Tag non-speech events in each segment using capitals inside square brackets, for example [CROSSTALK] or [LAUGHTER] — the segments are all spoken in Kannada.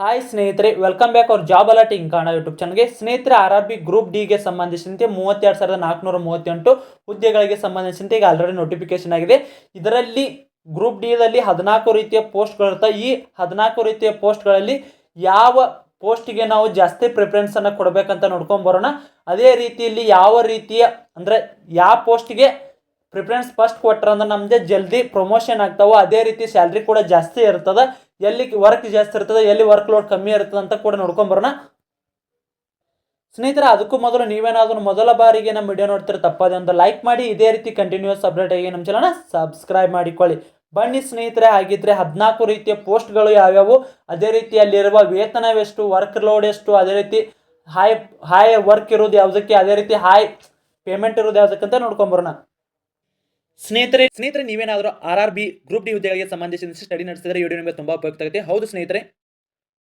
ಹಾಯ್ ಸ್ನೇಹಿತರೆ welcome back our job alerting ಕಾಣ ಯೂಟ್ಯೂಬ್ ಚಾನಲ್ಗೆ ಸ್ನೇಹಿತರೆ ಆರ್ ಆರ್ ಬಿ ಗ್ರೂಪ್ ಡಿಗೆ ಸಂಬಂಧಿಸಿದಂತೆ ಮೂವತ್ತೆರಡು ಸಾವಿರದ ನಾಲ್ಕುನೂರ ಮೂವತ್ತೆಂಟು ಹುದ್ದೆಗಳಿಗೆ ಸಂಬಂಧಿಸಿದಂತೆ ಈಗ ಆಲ್ರೆಡಿ ನೋಟಿಫಿಕೇಶನ್ ಆಗಿದೆ. ಇದರಲ್ಲಿ ಗ್ರೂಪ್ ಡಿದಲ್ಲಿ ಹದಿನಾಲ್ಕು ರೀತಿಯ ಪೋಸ್ಟ್ಗಳಿರ್ತವೆ ಈ ಹದಿನಾಲ್ಕು ರೀತಿಯ ಪೋಸ್ಟ್ಗಳಲ್ಲಿ ಯಾವ ಪೋಸ್ಟಿಗೆ ನಾವು ಜಾಸ್ತಿ ಪ್ರಿಫರೆನ್ಸನ್ನು ಕೊಡಬೇಕಂತ ನೋಡ್ಕೊಂಡ್ ಬರೋಣ. ಅದೇ ರೀತಿಯಲ್ಲಿ ಯಾವ ರೀತಿಯ, ಅಂದರೆ ಯಾವ ಪೋಸ್ಟಿಗೆ ಪ್ರಿಫರೆನ್ಸ್ ಫಸ್ಟ್ ಕೊಟ್ಟರೆ ಅಂದ್ರೆ ನಮ್ದೇ ಜಲ್ದಿ ಪ್ರಮೋಷನ್ ಆಗ್ತಾವೋ, ಅದೇ ರೀತಿ ಸ್ಯಾಲ್ರಿ ಕೂಡ ಜಾಸ್ತಿ ಇರ್ತದ. ಎಲ್ಲಿ ವರ್ಕ್ ಜಾಸ್ತಿ ಇರ್ತದೆ, ಎಲ್ಲಿ ವರ್ಕ್ ಲೋಡ್ ಕಮ್ಮಿ ಇರ್ತದೆ ಅಂತ ಕೂಡ ನೋಡ್ಕೊಂಬರೋಣ ಸ್ನೇಹಿತರೆ, ಅದಕ್ಕೂ ಮೊದಲು ನೀವೇನಾದರೂ ಮೊದಲ ಬಾರಿಗೆ ನಮ್ಮ ವಿಡಿಯೋ ನೋಡ್ತೀರ ತಪ್ಪದೆ ಅಂತ ಲೈಕ್ ಮಾಡಿ, ಇದೇ ರೀತಿ ಕಂಟಿನ್ಯೂಸ್ ಅಪ್ಡೇಟ್ ಆಗಿ ನಮ್ಮ ಚಾನಲ್ನ ಸಬ್ಸ್ಕ್ರೈಬ್ ಮಾಡಿಕೊಳ್ಳಿ. ಬನ್ನಿ ಸ್ನೇಹಿತರೆ, ಹಾಗಿದ್ರೆ ಹದಿನಾಲ್ಕು ರೀತಿಯ ಪೋಸ್ಟ್ಗಳು ಯಾವ್ಯಾವು? ಅದೇ ರೀತಿ ಅಲ್ಲಿರುವ ವೇತನವೆಷ್ಟು ವರ್ಕ್ ಲೋಡ್ ಎಷ್ಟು, ಅದೇ ರೀತಿ ಹಾಯ್ ಹಾಯ್ ವರ್ಕ್ ಇರೋದು ಯಾವುದಕ್ಕೆ, ಅದೇ ರೀತಿ ಹಾಯ್ ಪೇಮೆಂಟ್ ಇರೋದು ಯಾವುದಕ್ಕಂತ ನೋಡ್ಕೊಂಬರೋಣ ಸ್ನೇಹಿತರೆ ಸ್ನೇಹಿತರೆ, ನೀವೇನಾದರೂ R R B group D ಹುದ್ದೆಗಳಿಗೆ ಸಂಬಂಧಿಸಿದಂತೆ ಸ್ಟಡಿ ನಡೆಸಿದರೆ ಈ ನಿಮಗೆ ತುಂಬ ಉಪಯುಕ್ತ ಆಗುತ್ತೆ. ಹೌದು ಸ್ನೇಹಿತರೆ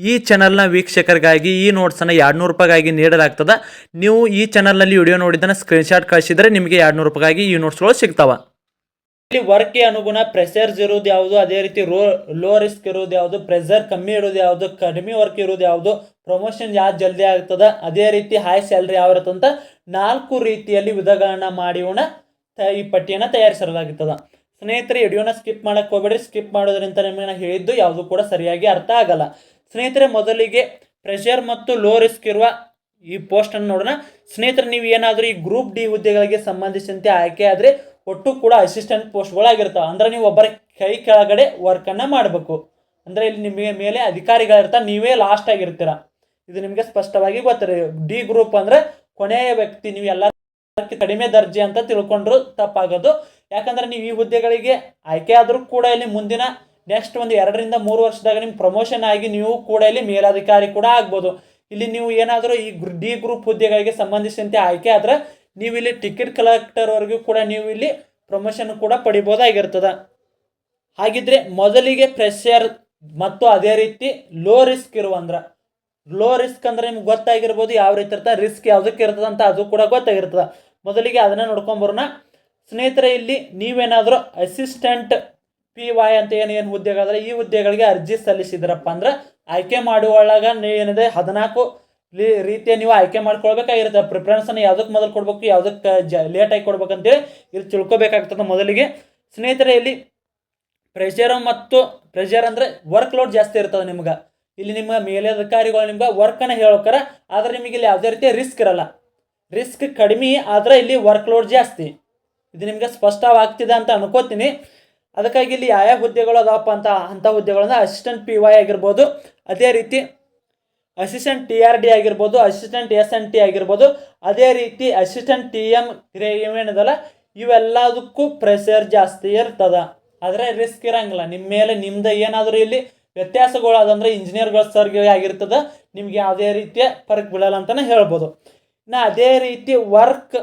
ಈ ಚಾನಲ್ನ ವೀಕ್ಷಕರಿಗಾಗಿ ಈ ನೋಟ್ಸನ್ನು ಎರಡುನೂರು ರೂಪಾಯಿಗಾಗಿ ನೀಡಲಾಗ್ತದೆ. ನೀವು ಈ ಚಾನಲ್ನಲ್ಲಿ ವಿಡಿಯೋ ನೋಡಿದ್ದನ್ನು ಸ್ಕ್ರೀನ್ಶಾಟ್ ಕಳಿಸಿದರೆ ನಿಮಗೆ ಎರಡುನೂರು ರೂಪಾಯಿಗಾಗಿ ಈ ನೋಟ್ಸ್ಗಳು ಸಿಗ್ತಾವೆ. ಇಲ್ಲಿ ವರ್ಕ್ಗೆ ಅನುಗುಣ ಪ್ರೆಷರ್ಸ್ ಇರೋದು ಯಾವುದು? ಅದೇ ರೀತಿ ರೋ ಲೋ ರಿಸ್ಕ್ ಇರೋದು ಯಾವುದು? ಪ್ರೆಷರ್ ಕಮ್ಮಿ ಇರೋದು ಯಾವುದು? ಕಡಿಮೆ ವರ್ಕ್ ಇರೋದು ಯಾವುದು? ಪ್ರಮೋಷನ್ ಯಾವ್ದು ಜಲ್ದಿ ಆಗ್ತದ? ಅದೇ ರೀತಿ ಹೈ ಸ್ಯಾಲ್ರಿ ಯಾವ ಇರುತ್ತೆ ಅಂತ ನಾಲ್ಕು ರೀತಿಯಲ್ಲಿ ವಿಧಗಳನ್ನ ಮಾಡಿವಣ ತ- ಈ ಪಟ್ಟಿಯನ್ನು ತಯಾರಿಸಲಾಗುತ್ತದೆ ಸ್ನೇಹಿತರೆ ವಿಡಿಯೋನ ಸ್ಕಿಪ್ ಮಾಡಕ್ಕೆ ಹೋಗಬೇಡಿ ಸ್ಕಿಪ್ ಮಾಡೋದ್ರಿಂದ ನಿಮಗೆ ಹೇಳಿದ್ದು ಯಾವುದು ಕೂಡ ಸರಿಯಾಗಿ ಅರ್ಥ ಆಗಲ್ಲ. ಸ್ನೇಹಿತರೆ, ಮೊದಲಿಗೆ ಪ್ರೆಷರ್ ಮತ್ತು ಲೋ ರಿಸ್ಕ್ ಇರುವ ಈ ಪೋಸ್ಟನ್ನು ನೋಡೋಣ. ಸ್ನೇಹಿತರೆ, ನೀವು ಏನಾದರೂ ಈ ಗ್ರೂಪ್ ಡಿ ಹುದ್ದೆಗಳಿಗೆ ಸಂಬಂಧಿಸಿದಂತೆ ಆಯ್ಕೆ ಆದರೆ ಒಟ್ಟು ಕೂಡ ಅಸಿಸ್ಟೆಂಟ್ ಪೋಸ್ಟ್ಗಳಾಗಿರ್ತಾವೆ ಅಂದರೆ ನೀವು ಒಬ್ಬರ ಕೈ ಕೆಳಗಡೆ ವರ್ಕನ್ನು ಮಾಡಬೇಕು. ಅಂದರೆ ಇಲ್ಲಿ ನಿಮಗೆ ಮೇಲೆ ಅಧಿಕಾರಿಗಳಿರ್ತಾರೆ, ನೀವೇ ಲಾಸ್ಟ್ ಆಗಿರ್ತೀರ. ಇದು ನಿಮಗೆ ಸ್ಪಷ್ಟವಾಗಿ ಗೊತ್ತಿರ ಡಿ ಗ್ರೂಪ್ ಅಂದರೆ ಕೊನೆಯ ವ್ಯಕ್ತಿ, ನೀವು ಎಲ್ಲ ಕಡಿಮೆ ದರ್ಜೆ ಅಂತ ತಿಳ್ಕೊಂಡ್ರು ತಪ್ಪಾಗೋದು. ಯಾಕಂದ್ರೆ ನೀವು ಈ ಹುದ್ದೆಗಳಿಗೆ ಆಯ್ಕೆ ಆದರೂ ಕೂಡ ಇಲ್ಲಿ ಮುಂದಿನ ನೆಕ್ಸ್ಟ್ ಒಂದು ಎರಡರಿಂದ ಮೂರು ವರ್ಷದಾಗ ನಿಮ್ಮ ಪ್ರಮೋಷನ್ ಆಗಿ ನೀವು ಕೂಡ ಇಲ್ಲಿ ಮೇಲಾಧಿಕಾರಿ ಕೂಡ ಆಗ್ಬೋದು. ಇಲ್ಲಿ ನೀವು ಏನಾದರೂ ಈ ಡಿ ಗ್ರೂಪ್ ಹುದ್ದೆಗಳಿಗೆ ಸಂಬಂಧಿಸಿದಂತೆ ಆಯ್ಕೆ ಆದ್ರೆ ನೀವು ಇಲ್ಲಿ ಟಿಕೆಟ್ ಕಲೆಕ್ಟರ್ವರೆಗೂ ಕೂಡ ನೀವು ಇಲ್ಲಿ ಪ್ರಮೋಷನ್ ಕೂಡ ಪಡಿಬೋದಾಗಿರ್ತದೆ. ಹಾಗಿದ್ರೆ ಮೊದಲಿಗೆ ಪ್ರೆಷರ್ ಮತ್ತು ಅದೇ ರೀತಿ ಲೋ ರಿಸ್ಕ್ ಇರುವಂದ್ರೆ ಲೋ ರಿಸ್ಕ್ ಅಂದ್ರೆ ನಿಮ್ಗೆ ಗೊತ್ತಾಗಿರ್ಬೋದು ಯಾವ ರೀತಿ ಇರ್ತದೆ ರಿಸ್ಕ್ ಯಾವುದಕ್ಕೆ ಇರ್ತದೆ ಅಂತ ಅದು ಕೂಡ ಗೊತ್ತಾಗಿರ್ತದೆ. ಮೊದಲಿಗೆ ಅದನ್ನ ನೋಡ್ಕೊಂಬರೋಣ ಸ್ನೇಹಿತರೆ, ಇಲ್ಲಿ ನೀವೇನಾದರೂ ಅಸಿಸ್ಟೆಂಟ್ ಪಿ ವೈ ಅಂತ ಏನು ಹುದ್ದೆಗಳಾದ್ರೆ ಈ ಹುದ್ದೆಗಳಿಗೆ ಅರ್ಜಿ ಸಲ್ಲಿಸಿದ್ರಪ್ಪ ಅಂದ್ರೆ ಆಯ್ಕೆ ಮಾಡುವೊಳಗ ಏನಿದೆ ಹದಿನಾಲ್ಕು ರೀತಿಯ ನೀವು ಆಯ್ಕೆ ಮಾಡ್ಕೊಳ್ಬೇಕಾಗಿರುತ್ತೆ. ಪ್ರಿಫರೆನ್ಸನ್ನು ಯಾವುದಕ್ಕೆ ಮೊದಲು ಕೊಡ್ಬೇಕು ಯಾವುದಕ್ಕೆ ಜ ಲೇಟಾಗಿ ಕೊಡ್ಬೇಕಂತೇಳಿ ಇಲ್ಲಿ ತಿಳ್ಕೊಬೇಕಾಗ್ತದೆ ಮೊದಲಿಗೆ. ಸ್ನೇಹಿತರೆ, ಇಲ್ಲಿ ಪ್ರೆಷರ್ ಮತ್ತು ಪ್ರೆಷರ್ ಅಂದರೆ ವರ್ಕ್ ಲೋಡ್ ಜಾಸ್ತಿ ಇರ್ತದೆ ನಿಮ್ಗೆ. ಇಲ್ಲಿ ನಿಮ್ಮ ಮೇಲಧಿಕಾರಿಗಳು ನಿಮ್ಗೆ ವರ್ಕನ್ನು ಹೇಳೋಕ್ಕಾರ ಆದ್ರೆ ನಿಮಗೆ ಇಲ್ಲಿ ಯಾವುದೇ ರೀತಿಯ ರಿಸ್ಕ್ ಇರಲ್ಲ. ರಿಸ್ಕ್ ಕಡಿಮೆ ಆದರೆ ಇಲ್ಲಿ ವರ್ಕ್ ಲೋಡ್ ಜಾಸ್ತಿ. ಇದು ನಿಮಗೆ ಸ್ಪಷ್ಟವಾಗ್ತಿದೆ ಅಂತ ಅನ್ಕೋತೀನಿ. ಅದಕ್ಕಾಗಿ ಇಲ್ಲಿ ಯಾವ ಹುದ್ದೆಗಳು ಅದಾವಪ್ಪ ಅಂತ ಅಂಥ ಹುದ್ದೆಗಳನ್ನ ಅಸಿಸ್ಟೆಂಟ್ ಪಿ ವೈ ಆಗಿರ್ಬೋದು. ಅದೇ ರೀತಿ ಅಸಿಸ್ಟೆಂಟ್ ಟಿ ಆರ್ ಡಿ ಆಗಿರ್ಬೋದು ಅಸಿಸ್ಟೆಂಟ್ ಎಸ್ ಎನ್ ಟಿ ಆಗಿರ್ಬೋದು, ಅದೇ ರೀತಿ ಅಸಿಸ್ಟೆಂಟ್ ಟಿ ಎಂ ಏನಿದಲ್ಲ, ಇವೆಲ್ಲದಕ್ಕೂ ಪ್ರೆಷರ್ ಜಾಸ್ತಿ ಇರ್ತದ. ಆದರೆ ರಿಸ್ಕ್ ಇರಂಗಿಲ್ಲ. ನಿಮ್ಮ ಮೇಲೆ ನಿಮ್ದು ಏನಾದರೂ ಇಲ್ಲಿ ವ್ಯತ್ಯಾಸಗಳು ಅದಂದ್ರೆ ಇಂಜಿನಿಯರ್ಗಳ ಸರ್ಗೆ ಆಗಿರ್ತದ. ನಿಮ್ಗೆ ಯಾವುದೇ ರೀತಿಯ ಫರ್ಕ್ ಬೀಳಲ್ಲ ಅಂತಲೇ ಹೇಳ್ಬೋದು. ಇನ್ನು ಅದೇ ರೀತಿ ವರ್ಕ್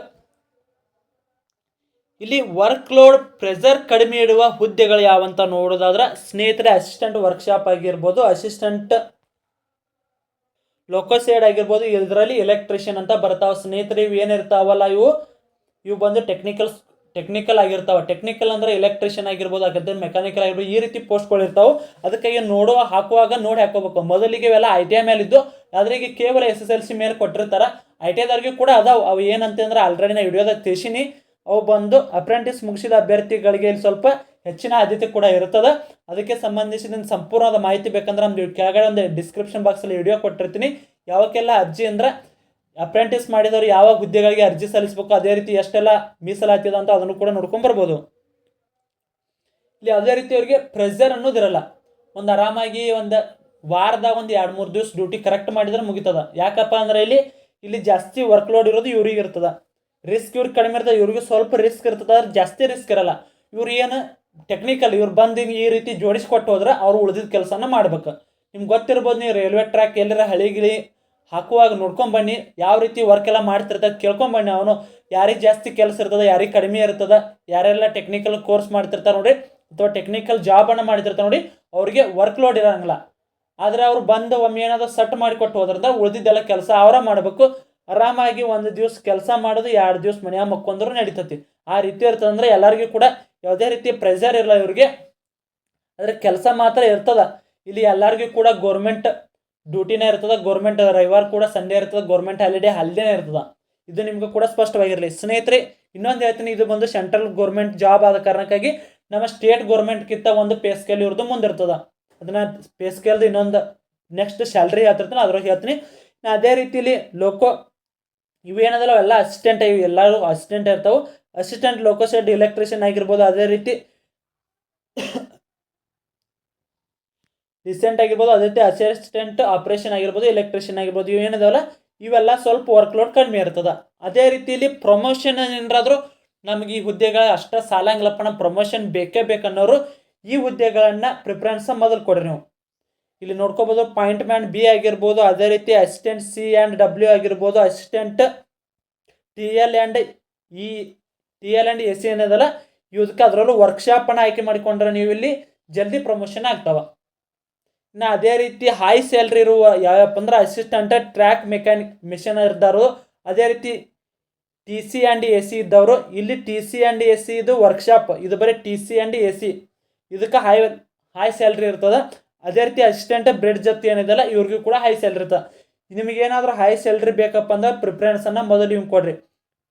ಇಲ್ಲಿ ವರ್ಕ್ ಲೋಡ್ ಪ್ರೆಷರ್ ಕಡಿಮೆ ಇಡುವ ಹುದ್ದೆಗಳು ಯಾವಂತ ನೋಡೋದಾದ್ರೆ ಸ್ನೇಹಿತರೆ ಅಸಿಸ್ಟೆಂಟ್ ವರ್ಕ್ಶಾಪ್ ಆಗಿರ್ಬೋದು ಅಸಿಸ್ಟೆಂಟ್ ಲೋಕೋಸೈಡ್ ಆಗಿರ್ಬೋದು, ಇದರಲ್ಲಿ ಎಲೆಕ್ಟ್ರಿಷಿಯನ್ ಅಂತ ಬರ್ತಾವೆ. ಸ್ನೇಹಿತರೆ, ಇವು ಏನಿರ್ತಾವಲ್ಲ ಇವು ಇವು ಬಂದು ಟೆಕ್ನಿಕಲ್ ಟೆಕ್ನಿಕಲ್ ಆಗಿರ್ತಾವೆ. ಟೆಕ್ನಿಕಲ್ ಅಂದ್ರೆ ಎಲೆಕ್ಟ್ರಿಷಿಯನ್ ಆಗಿರ್ಬೋದು, ಹಾಗಾದ್ರೆ ಮೆಕ್ಯಾನಿಕಲ್ ಆಗಿರ್ಬೋದು, ಈ ರೀತಿ ಪೋಸ್ಟ್ಗಳು ಇರ್ತಾವೆ. ಅದಕ್ಕಾಗಿ ನೋಡುವ, ಹಾಕುವಾಗ ನೋಡಿ ಹಾಕೋಬೇಕು ಮೊದಲಿಗೆ ಇವೆಲ್ಲ ಐ ಟಿ ಐ ಮೇಲೆ ಇದ್ದು ಆದ್ರೆ ಕೇವಲ ಎಸ್ ಎಸ್ ಎಲ್ ಸಿ ಮೇಲೆ ಕೊಟ್ಟಿರ್ತಾರೆ. ಐ ಟಿ ಐದವ್ರಿಗೆ ಕೂಡ ಅದಾವ. ಅವು ಏನಂತಂದ್ರೆ ಆಲ್ರೆಡಿ ನಾ ವಿಡಿಯೋದಾಗ ತಿಳಿಸಿನಿ. ಅವು ಬಂದು ಅಪ್ರೆಂಟಿಸ್ ಮುಗಿಸಿದ ಅಭ್ಯರ್ಥಿಗಳಿಗೆ ಇಲ್ಲಿ ಸ್ವಲ್ಪ ಹೆಚ್ಚಿನ ಆದ್ಯತೆ ಕೂಡ ಇರ್ತದೆ ಅದಕ್ಕೆ ಸಂಬಂಧಿಸಿದ ಸಂಪೂರ್ಣವಾದ ಮಾಹಿತಿ ಬೇಕಂದ್ರೆ ನಮ್ದು ಕೆಳಗಡೆ ಒಂದು ಡಿಸ್ಕ್ರಿಪ್ಷನ್ ಬಾಕ್ಸಲ್ಲಿ ವಿಡಿಯೋ ಕೊಟ್ಟಿರ್ತೀನಿ. ಯಾವಕ್ಕೆಲ್ಲ ಅರ್ಜಿ ಅಂದ್ರೆ ಅಪ್ರೆಂಟಿಸ್ ಮಾಡಿದವರು ಯಾವ ಹುದ್ದೆಗಳಿಗೆ ಅರ್ಜಿ ಸಲ್ಲಿಸಬೇಕು, ಅದೇ ರೀತಿ ಎಷ್ಟೆಲ್ಲ ಮೀಸಲಾತಿ ಅಂತ ಅದನ್ನು ಕೂಡ ನೋಡ್ಕೊಂಡು ಬರ್ಬೋದು. ಇಲ್ಲಿ ಯಾವುದೇ ರೀತಿ ಅವರಿಗೆ ಪ್ರೆಷರ್ ಅನ್ನೋದಿರಲ್ಲ ಒಂದು ಆರಾಮಾಗಿ ಒಂದು ವಾರದಾಗ ಒಂದು ಎರಡು ಮೂರು ದಿವಸ ಡ್ಯೂಟಿ ಕರೆಕ್ಟ್ ಮಾಡಿದ್ರೆ ಮುಗಿತದ. ಯಾಕಪ್ಪ ಅಂದ್ರೆ ಇಲ್ಲಿ ಇಲ್ಲಿ ಜಾಸ್ತಿ ವರ್ಕ್ ಲೋಡ್ ಇರೋದು ಇವ್ರಿಗೆ ಇರ್ತದ. ರಿಸ್ಕ್ ಇವ್ರಿಗೆ ಕಡಿಮೆ ಇರ್ತದೆ, ಇವ್ರಿಗೆ ಸ್ವಲ್ಪ ರಿಸ್ಕ್ ಇರ್ತದೆ ಜಾಸ್ತಿ ರಿಸ್ಕ್ ಇರಲ್ಲ. ಇವ್ರು ಏನು ಟೆಕ್ನಿಕಲ್ ಇವ್ರು ಬಂದು ಈ ರೀತಿ ಜೋಡಿಸ್ಕೊಟ್ಟು ಹೋದ್ರೆ ಅವ್ರು ಉಳಿದಿದ್ದ ಕೆಲಸನ ಮಾಡ್ಬೇಕು. ನಿಮ್ಗೆ ಗೊತ್ತಿರ್ಬೋದು ನೀವು ರೈಲ್ವೆ ಟ್ರ್ಯಾಕ್ ಎಲ್ಲರ ಹಳಿಗಿಳಿ ಹಾಕುವಾಗ ನೋಡ್ಕೊಂಬನ್ನಿ ಯಾವ ರೀತಿ ವರ್ಕ್ ಎಲ್ಲ ಮಾಡ್ತಿರ್ತದೆ ಕೇಳ್ಕೊಂಬನ್ನಿ ಅವನು. ಯಾರಿಗೆ ಜಾಸ್ತಿ ಕೆಲಸ ಇರ್ತದೆ, ಯಾರಿಗೆ ಕಡಿಮೆ ಇರ್ತದೆ, ಯಾರೆಲ್ಲ ಟೆಕ್ನಿಕಲ್ ಕೋರ್ಸ್ ಮಾಡ್ತಿರ್ತಾರೆ ನೋಡಿ, ಅಥವಾ ಟೆಕ್ನಿಕಲ್ ಜಾಬನ್ನು ಮಾಡ್ತಿರ್ತಾರೆ ನೋಡಿ, ಅವ್ರಿಗೆ ವರ್ಕ್ ಲೋಡ್ ಇರೋಂಗಿಲ್ಲ. ಆದರೆ ಅವ್ರು ಬಂದು ಒಮ್ಮೆ ಏನಾದರೂ ಸೆಟ್ ಮಾಡಿಕೊಟ್ಟು ಹೋದ್ರಿಂದ ಉಳಿದಿದ್ದೆಲ್ಲ ಕೆಲಸ ಅವರ ಮಾಡಬೇಕು. ಆರಾಮಾಗಿ ಒಂದು ದಿವ್ಸ ಕೆಲಸ ಮಾಡೋದು, ಎರಡು ದಿವ್ಸ ಮನ್ಯಾಗ ಮಕ್ಕೊಂಡ್ರು ನಡೀತತಿ. ಆ ರೀತಿ ಇರ್ತದಂದ್ರೆ ಎಲ್ಲರಿಗೂ ಕೂಡ ಯಾವುದೇ ರೀತಿ ಪ್ರೆಷರ್ ಇರಲ್ಲ ಇವ್ರಿಗೆ. ಆದರೆ ಕೆಲಸ ಮಾತ್ರ ಇರ್ತದ. ಇಲ್ಲಿ ಎಲ್ಲರಿಗೂ ಕೂಡ ಗೋರ್ಮೆಂಟ್ ಡ್ಯೂಟಿನೇ ಇರ್ತದೆ. ಗೌರ್ಮೆಂಟ್ ರವಿವಾರ ಕೂಡ ಸಂಡೇ ಇರ್ತದೆ. ಗೌರ್ಮೆಂಟ್ ಹಾಲಿಡೇ ಹಾಲಿಡೇನೇ ಇರ್ತದ. ಇದು ನಿಮ್ಗೆ ಕೂಡ ಸ್ಪಷ್ಟವಾಗಿರಲಿ. ಸ್ನೇಹಿತರೆ, ಇನ್ನೊಂದು ಹೇಳ್ತೀನಿ. ಇದು ಬಂದು ಸೆಂಟ್ರಲ್ ಗೌರ್ಮೆಂಟ್ ಜಾಬ್ ಆದ ಕಾರಣಕ್ಕಾಗಿ ನಮ್ಮ ಸ್ಟೇಟ್ ಗೋರ್ಮೆಂಟ್ಗಿಂತ ಒಂದು ಪೇ ಸ್ಕೇಲ್ ಇವ್ರದ್ದು ಮುಂದಿರ್ತದೆ. ಅದನ್ನ ಪೇ ಸ್ಕೇಲ್ದು ಇನ್ನೊಂದು ನೆಕ್ಸ್ಟ್ ಸ್ಯಾಲ್ರಿ ಹೇಳ್ತಿರ್ತೀನಿ ಅದ್ರಾಗ ಹೇಳ್ತೀನಿ. ಅದೇ ರೀತಿಲಿ ಲೋಕೋ ಇವೇನದಲ್ಲ, ಎಲ್ಲ ಅಸಿಸ್ಟೆಂಟ್ ಇವು ಎಲ್ಲರೂ ಅಸಿಸ್ಟೆಂಟ್ ಇರ್ತಾವೆ. ಅಸಿಸ್ಟೆಂಟ್ ಲೋಕೋಸೆಡ್ ಎಲೆಕ್ಟ್ರಿಷಿಯನ್ ಆಗಿರ್ಬೋದು, ಅದೇ ರೀತಿ [COUGHS] ರೀಸೆಂಟ್ ಆಗಿರ್ಬೋದು, ಅದೇ ರೀತಿ ಅಸಿಸ್ಟೆಂಟ್ ಆಪರೇಷನ್ ಆಗಿರ್ಬೋದು ಎಲೆಕ್ಟ್ರಿಷಿಯನ್ ಆಗಿರ್ಬೋದು ಇವು ಏನಿದಾವಲ್ಲ ಇವೆಲ್ಲ ಸ್ವಲ್ಪ ವರ್ಕ್ ಲೋಡ್ ಕಡಿಮೆ ಇರ್ತದೆ. ಅದೇ ರೀತಿಯಲ್ಲಿ ಪ್ರಮೋಷನ್ ಏನಾದರೂ ನಮಗೆ ಈ ಹುದ್ದೆಗಳ ಅಷ್ಟೇ ಸಾಲಂಗಿಲ್ಲಪ್ಪ ನಮ್ಮ ಪ್ರಮೋಷನ್ ಬೇಕೇ ಬೇಕನ್ನೋರು ಈ ಹುದ್ದೆಗಳನ್ನು ಪ್ರಿಫರೆನ್ಸ್ ಮೊದಲು ಕೊಡ್ರಿ ನೀವು. ಇಲ್ಲಿ ನೋಡ್ಕೋಬೋದು ಪಾಯಿಂಟ್ ಮ್ಯಾನ್ ಬಿ ಆಗಿರ್ಬೋದು, ಅದೇ ರೀತಿ ಅಸಿಸ್ಟೆಂಟ್ ಸಿ ಆ್ಯಂಡ್ ಡಬ್ಲ್ಯೂ ಆಗಿರ್ಬೋದು, assistant T L and E, T L and A C ಏನದಲ್ಲ ಇದಕ್ಕೆ ಅದರಲ್ಲೂ ವರ್ಕ್ಶಾಪನ್ನು ಆಯ್ಕೆ ಮಾಡಿಕೊಂಡ್ರೆ ನೀವು ಇಲ್ಲಿ ಜಲ್ದಿ ಪ್ರಮೋಷನ್ ಆಗ್ತಾವ. ಇನ್ನು ಅದೇ ರೀತಿ ಹೈ ಸ್ಯಾಲ್ರಿ ಇರುವ ಯಾವಪ್ಪ ಅಂದ್ರೆ ಅಸಿಸ್ಟೆಂಟ್ ಟ್ರ್ಯಾಕ್ ಮೆಕ್ಯಾನಿಕ್ ಮಿಷನ್ ಇದ್ದವರು ಅದೇ ರೀತಿ T C and A C ಇದ್ದವರು, ಇಲ್ಲಿ T C and A C ಇದು ವರ್ಕ್ಶಾಪ್ ಇದು ಬರೀ T C and A C ಇದಕ್ಕೆ ಹೈ ಹೈ ಸ್ಯಾಲ್ರಿ ಇರ್ತದೆ. ಅದೇ ರೀತಿ ಅಸಿಸ್ಟೆಂಟ್ ಬ್ರೆಡ್ ಜೊತೆ ಏನಿದೆಲ್ಲ ಇವ್ರಿಗೂ ಕೂಡ ಹೈ ಸ್ಯಾಲ್ರಿ ಇರ್ತದೆ ನಿಮಗೇನಾದರೂ ಹೈ ಸ್ಯಾಲ್ರಿ ಬೇಕಪ್ಪ ಅಂದ್ರೆ ಪ್ರಿಫರೆನ್ಸನ್ನು ಮೊದಲು ನೀವು ಕೊಡ್ರಿ.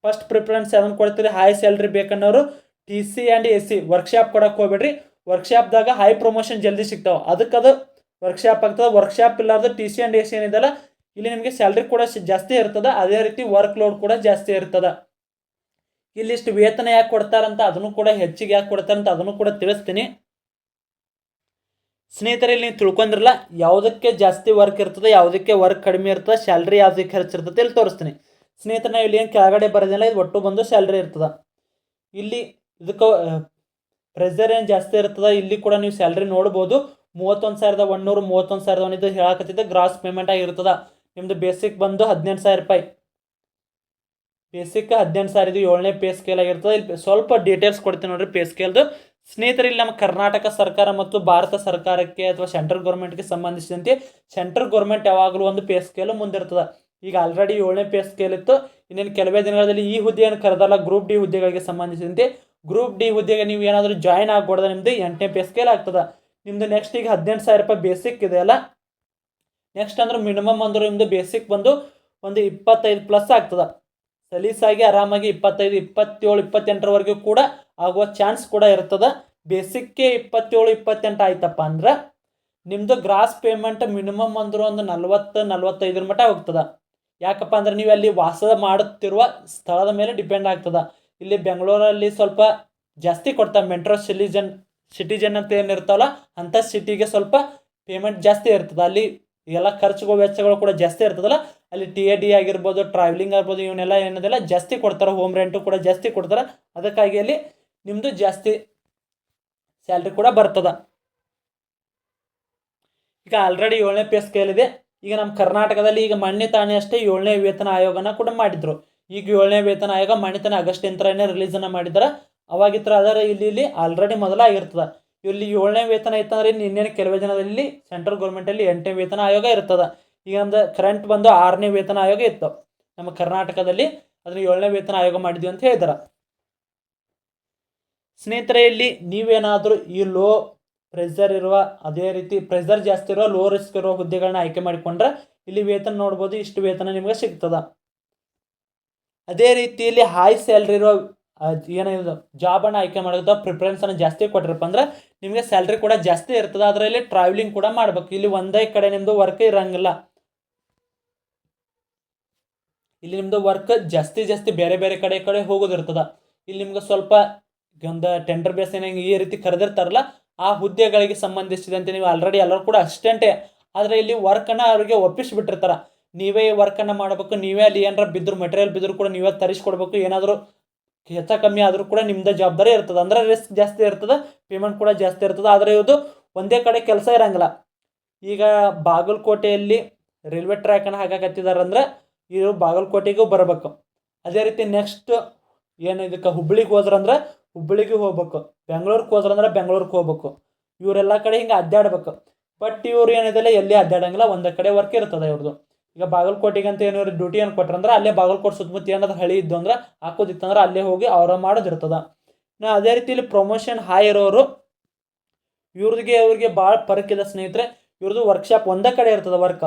ಫಸ್ಟ್ ಪ್ರಿಫರೆನ್ಸ್ ಅದನ್ನು ಕೊಡ್ತೀರಿ? High salary ಬೇಕನ್ನೋರು T C and A C workshop ಕೊಡಕ್ಕೆ ಹೋಗ್ಬೇಡ್ರಿ. ವರ್ಕ್ಶಾಪ್ದಾಗ ಹೈ ಪ್ರಮೋಷನ್ ಜಲ್ದಿ ಸಿಗ್ತಾವೆ. ಅದಕ್ಕೆ ಅದು ವರ್ಕ್ಶಾಪ್ ಆಗ್ತದೆ. Workshop ಇಲ್ಲಾರ್ದು T C and A C ಏನಿದೆಲ್ಲ ಇಲ್ಲಿ ನಿಮಗೆ ಸ್ಯಾಲ್ರಿ ಕೂಡ ಜಾಸ್ತಿ ಇರ್ತದೆ. ಅದೇ ರೀತಿ ವರ್ಕ್ ಲೋಡ್ ಕೂಡ ಜಾಸ್ತಿ ಇರ್ತದೆ. ಇಲ್ಲಿಷ್ಟು ವೇತನ ಯಾಕೆ ಕೊಡ್ತಾರಂತ ಅದನ್ನು ಕೂಡ ಹೆಚ್ಚಿಗೆ ಯಾಕೆ ಕೊಡ್ತಾರಂತ ಅದನ್ನು ಕೂಡ ತಿಳಿಸ್ತೀನಿ. ಸ್ನೇಹಿತರೆ ಇಲ್ಲಿ ನೀವು ತಿಳ್ಕೊಂಡಿರಲ್ಲ, ಯಾವುದಕ್ಕೆ ಜಾಸ್ತಿ ವರ್ಕ್ ಇರ್ತದೆ, ಯಾವುದಕ್ಕೆ ವರ್ಕ್ ಕಡಿಮೆ ಇರ್ತದೆ ಸ್ಯಾಲ್ರಿ ಯಾವುದಕ್ಕೆ ಖರ್ಚು ಇರ್ತದೆ ಇಲ್ಲಿ ತೋರಿಸ್ತೀನಿ. ಸ್ನೇಹಿತರೆ ಇಲ್ಲಿ ಏನು ಕೆಳಗಡೆ ಬರೋದಿಲ್ಲ, ಇದು ಒಟ್ಟು ಬಂದು ಸ್ಯಾಲ್ರಿ ಇರ್ತದೆ. ಇಲ್ಲಿ ಇದಕ್ಕೆ ಪ್ರೆಸರ್ ಏನು ಜಾಸ್ತಿ ಇರ್ತದೆ, ಇಲ್ಲಿ ಕೂಡ ನೀವು ಸ್ಯಾಲ್ರಿ ನೋಡ್ಬೋದು. ಮೂವತ್ತೊಂದು ಸಾವಿರದ ಒಂದೂರು ಮೂವತ್ತೊಂದು ಸಾವಿರದ ಒಂದು ಇದು ಹೇಳಕತ್ತಿದ್ದೆ ಗ್ರಾಸ್ ಪೇಮೆಂಟ್ ಆಗಿರ್ತದೆ ನಿಮ್ಮದು ಬೇಸಿಕ್ ಬಂದು ಹದಿನೆಂಟು ಸಾವಿರ ರೂಪಾಯಿ. ಬೇಸಿಕ್ ಹದಿನೆಂಟು ಸಾವಿರ ಇದು ಏಳನೇ ಪೇ ಸ್ಕೇಲ್ ಆಗಿರ್ತದೆ. ಇಲ್ಲಿ ಸ್ವಲ್ಪ ಡೀಟೇಲ್ಸ್ ಕೊಡ್ತೀನಿ ನೋಡ್ರಿ ಪೇ ಸ್ಕೇಲ್ದು ಸ್ನೇಹಿತರೆ ಇಲ್ಲಿ ನಮ್ಮ ಕರ್ನಾಟಕ ಸರ್ಕಾರ ಮತ್ತು ಭಾರತ ಸರ್ಕಾರಕ್ಕೆ ಅಥವಾ ಸೆಂಟ್ರಲ್ ಗೌರ್ಮೆಂಟ್ಗೆ ಸಂಬಂಧಿಸಿದಂತೆ ಸೆಂಟ್ರಲ್ ಗೌರ್ಮೆಂಟ್ ಯಾವಾಗಲೂ ಒಂದು ಪೇ ಸ್ಕೇಲು ಮುಂದಿರ್ತದೆ. ಈಗ ಆಲ್ರೆಡಿ ಏಳನೇ ಪೇ ಸ್ಕೇಲ್ ಇತ್ತು. ಇನ್ನೇನು ಕೆಲವೇ ದಿನಗಳಲ್ಲಿ ಈ ಹುದ್ದೆಯನ್ನು ಕರೆದಲ್ಲ ಗ್ರೂಪ್ ಡಿ ಹುದ್ದೆಗಳಿಗೆ ಸಂಬಂಧಿಸಿದಂತೆ. ಗ್ರೂಪ್ ಡಿ ಹುದ್ದೆಗೆ ನೀವು ಏನಾದರೂ ಜಾಯ್ನ್ ಆಗ್ಬಾರ್ದು ನಿಮ್ಮದು ಎಂಟನೇ ಪೇ ಸ್ಕೇಲ್ ಆಗ್ತದೆ. ನಿಮ್ಮದು ನೆಕ್ಸ್ಟ್ ಈಗ ಹದಿನೆಂಟು ಸಾವಿರ ರೂಪಾಯಿ ಬೇಸಿಕ್ ಇದೆ ಅಲ್ಲ? ನೆಕ್ಸ್ಟ್ ಅಂದ್ರೆ ಮಿನಿಮಮ್ ಅಂದ್ರೆ ನಿಮ್ಮದು ಬೇಸಿಕ್ ಬಂದು ಒಂದು ಇಪ್ಪತ್ತೈದು ಪ್ಲಸ್ ಆಗ್ತದೆ. ಸಲೀಸಾಗಿ ಆರಾಮಾಗಿ ಇಪ್ಪತ್ತೈದು, ಇಪ್ಪತ್ತೇಳು, ಇಪ್ಪತ್ತೆಂಟರವರೆಗೂ ಕೂಡ ಆಗುವ ಚಾನ್ಸ್ ಕೂಡ ಇರ್ತದೆ. ಬೇಸಿಕ್ಗೆ ಇಪ್ಪತ್ತೇಳು, ಇಪ್ಪತ್ತೆಂಟು ಆಯ್ತಪ್ಪ ಅಂದ್ರೆ ನಿಮ್ಮದು ಗ್ರಾಸ್ ಪೇಮೆಂಟ್ ಮಿನಿಮಮ್ ಅಂದ್ರೆ ಒಂದು ನಲ್ವತ್ತು, ನಲ್ವತ್ತೈದರ ಮಟ್ಟ ಹೋಗ್ತದೆ. ಯಾಕಪ್ಪ ಅಂದ್ರೆ ನೀವು ಅಲ್ಲಿ ವಾಸ ಮಾಡುತ್ತಿರುವ ಸ್ಥಳದ ಮೇಲೆ ಡಿಪೆಂಡ್ ಆಗ್ತದೆ. ಇಲ್ಲಿ ಬೆಂಗಳೂರಲ್ಲಿ ಸ್ವಲ್ಪ ಜಾಸ್ತಿ ಕೊಡ್ತಾರೆ ಮೆಟ್ರೋ ಸಿಟಿಜನ್ ಸಿಟಿಜನ್ ಅಂತ ಏನಿರ್ತಾವಲ್ಲ ಅಂಥ ಸಿಟಿಗೆ ಸ್ವಲ್ಪ ಪೇಮೆಂಟ್ ಜಾಸ್ತಿ ಇರ್ತದೆ. ಅಲ್ಲಿ ಎಲ್ಲ ಖರ್ಚುಗಳು, ವೆಚ್ಚಗಳು ಕೂಡ ಜಾಸ್ತಿ ಇರ್ತದಲ್ಲ, ಅಲ್ಲಿ ಟಿ ಎ ಡಿ ಆಗಿರ್ಬೋದು ಟ್ರಾವೆಲಿಂಗ್ ಆಗ್ಬೋದು ಇವನ್ನೆಲ್ಲ ಏನದೆಲ್ಲ ಜಾಸ್ತಿ ಕೊಡ್ತಾರೆ ಹೋಮ್ ರೆಂಟು ಕೂಡ ಜಾಸ್ತಿ ಕೊಡ್ತಾರೆ. ಅದಕ್ಕಾಗಿ ಅಲ್ಲಿ ನಿಮ್ಮದು ಜಾಸ್ತಿ ಸ್ಯಾಲ್ರಿ ಕೂಡ ಬರ್ತದೆ. ಈಗ ಆಲ್ರೆಡಿ ಏಳನೇ ಪೇ ಎಸ್ ಇದೆ ಈಗ ನಮ್ಮ ಕರ್ನಾಟಕದಲ್ಲಿ ಈಗ ಮಣ್ಣೆ ತಾನೇ ಅಷ್ಟೇ ಏಳನೇ ವೇತನ ಆಯೋಗನ ಕೂಡ ಮಾಡಿದ್ರು. ಈಗ ಏಳನೇ ವೇತನ ಆಯೋಗ ಅಗಸ್ಟ್ ಆಗಸ್ಟ್ ಎಂಟರನೇ ರಿಲೀಸನ್ನು ಮಾಡಿದ್ರೆ. ಅವಾಗಿತ್ರ ಅದರ ಇಲ್ಲಿ ಇಲ್ಲಿ ಆಲ್ರೆಡಿ ಮೊದಲ ಆಗಿರ್ತದೆ ಇಲ್ಲಿ ಏಳನೇ ವೇತನ ಇತ್ತಂದ್ರೆ ಇನ್ನು ಇನ್ನೇನು ಕೆಲವೇ ಜನದಲ್ಲಿ ಸೆಂಟ್ರಲ್ ಗೌರ್ಮೆಂಟಲ್ಲಿ ಎಂಟನೇ ವೇತನ ಆಯೋಗ ಇರ್ತದೆ. ಈಗ ನಮ್ದು ಕರೆಂಟ್ ಬಂದು ಆರನೇ ವೇತನ ಆಯೋಗ ಇತ್ತು. ನಮ್ಮ ಕರ್ನಾಟಕದಲ್ಲಿ ಅದನ್ನು ಏಳನೇ ವೇತನ ಆಯೋಗ ಮಾಡಿದ್ವಿ ಅಂತ ಹೇಳಿದಾರೆ. ಸ್ನೇಹಿತರೆ ಇಲ್ಲಿ ನೀವೇನಾದರೂ ಈ ಲೋ ಪ್ರೆಷರ್ ಇರುವ, ಅದೇ ರೀತಿ ಪ್ರೆಷರ್ ಜಾಸ್ತಿ ಇರುವ ಲೋ ರಿಸ್ಕ್ ಇರುವ ಹುದ್ದೆಗಳನ್ನ ಆಯ್ಕೆ ಮಾಡಿಕೊಂಡ್ರೆ ಇಲ್ಲಿ ವೇತನ ನೋಡ್ಬೋದು, ಇಷ್ಟು ವೇತನ ನಿಮಗೆ ಸಿಗ್ತದ. ಅದೇ ರೀತಿಯಲ್ಲಿ ಹೈ ಸ್ಯಾಲ್ರಿ ಇರೋ ಏನಿದೆ ಜಾಬನ್ನು ಆಯ್ಕೆ ಮಾಡೋದು ಪ್ರಿಫರೆನ್ಸನ್ನು ಜಾಸ್ತಿ ಕೊಟ್ಟಿರಪ್ಪ ಅಂದ್ರೆ ನಿಮಗೆ ಸ್ಯಾಲ್ರಿ ಕೂಡ ಜಾಸ್ತಿ ಇರ್ತದೆ, ಅದರಲ್ಲಿ ಟ್ರಾವೆಲಿಂಗ್ ಕೂಡ ಮಾಡ್ಬೇಕು. ಇಲ್ಲಿ ಒಂದೇ ಕಡೆ ನಿಮ್ಮದು ವರ್ಕ್ ಇರಂಗಿಲ್ಲ. ಇಲ್ಲಿ ನಿಮ್ಮದು ವರ್ಕ್ ಜಾಸ್ತಿ ಜಾಸ್ತಿ ಬೇರೆ ಬೇರೆ ಕಡೆ ಕಡೆ ಹೋಗೋದಿರ್ತದ. ಇಲ್ಲಿ ನಿಮ್ಗೆ ಸ್ವಲ್ಪ ಒಂದು ಟೆಂಡರ್ ಬೇಸ್ ಏನಂಗೆ ಈ ರೀತಿ ಕರೆದಿರ್ತಾರಲ್ಲ, ಆ ಹುದ್ದೆಗಳಿಗೆ ಸಂಬಂಧಿಸಿದಂತೆ ನೀವು ಆಲ್ರೆಡಿ ಎಲ್ಲರೂ ಕೂಡ ಅಸಿಸ್ಟೆಂಟೇ ಆದರೆ ಇಲ್ಲಿ ವರ್ಕನ್ನು ಅವರಿಗೆ ಒಪ್ಪಿಸಿಬಿಟ್ಟಿರ್ತಾರೆ. ನೀವೇ ಈ ವರ್ಕನ್ನು ಮಾಡಬೇಕು, ನೀವೇ ಅಲ್ಲಿ ಏನಾರ ಬಿದ್ದರು ಮೆಟೀರಿಯಲ್ ಬಿದ್ದರೂ ಕೂಡ ನೀವೇ ತರಿಸ್ಕೊಡ್ಬೇಕು. ಏನಾದರೂ ಹೆಚ್ಚ ಕಮ್ಮಿ ಆದರೂ ಕೂಡ ನಿಮ್ಮದೇ ಜವಾಬ್ದಾರಿ ಇರ್ತದೆ. ಅಂದ್ರೆ ರಿಸ್ಕ್ ಜಾಸ್ತಿ ಇರ್ತದೆ ಪೇಮೆಂಟ್ ಕೂಡ ಜಾಸ್ತಿ ಇರ್ತದೆ. ಆದರೆ ಇದು ಒಂದೇ ಕಡೆ ಕೆಲಸ ಇರೋಂಗಿಲ್ಲ. ಈಗ ಬಾಗಲಕೋಟೆಯಲ್ಲಿ ರೈಲ್ವೆ ಟ್ರ್ಯಾಕನ್ನು ಹಾಕಕತ್ತಿದ್ದಾರೆ ಅಂದರೆ ಇವರು ಬಾಗಲಕೋಟೆಗೂ ಬರಬೇಕು. ಅದೇ ರೀತಿ ನೆಕ್ಸ್ಟ್ ಏನು ಇದಕ್ಕೆ ಹುಬ್ಳಿಗೆ ಹೋದ್ರಂದ್ರೆ ಹುಬ್ಳಿಗೆ ಹೋಗ್ಬೇಕು. ಬೆಂಗಳೂರಿಗೆ ಹೋದ್ರಂದ್ರೆ ಬೆಂಗಳೂರಿಗೆ ಹೋಗ್ಬೇಕು. ಇವರೆಲ್ಲ ಕಡೆ ಹಿಂಗೆ ಅಡ್ಡಾಡ್ಬೇಕು ಬಟ್ ಇವ್ರು ಏನಿದೆಲ್ಲ ಎಲ್ಲಿ ಅಡ್ಡಾಡಂಗಿಲ್ಲ ಒಂದೇ ಕಡೆ ವರ್ಕ್ ಇರ್ತದೆ ಇವ್ರದ್ದು ಈಗ ಬಾಗಲಕೋಟೆಗೆ ಅಂತ ಏನಾದ್ರು ಡ್ಯೂಟಿ ಏನು ಕೊಟ್ರಂದ್ರೆ ಅಲ್ಲೇ ಬಾಗಲಕೋಟೆ ಸುತ್ತಮುತ್ತ ಏನಾದ್ರು ಹಳಿ ಇದ್ದು ಅಂದ್ರೆ ಹಾಕೋದಿತ್ತಂದ್ರೆ ಅಲ್ಲೇ ಹೋಗಿ ಅವ್ರ ಮಾಡೋದಿರ್ತದೆ. ನಾ ಅದೇ ರೀತಿ ಇಲ್ಲಿ ಪ್ರಮೋಷನ್ ಹಾಯ್ ಇರೋರು ಇವ್ರಿಗೆ ಅವ್ರಿಗೆ ಭಾಳ ಪರ್ಕ್ ಇದೆ ಸ್ನೇಹಿತರೆ. ಇವ್ರದ್ದು ವರ್ಕ್ಶಾಪ್ ಒಂದೇ ಕಡೆ ಇರ್ತದೆ ವರ್ಕ್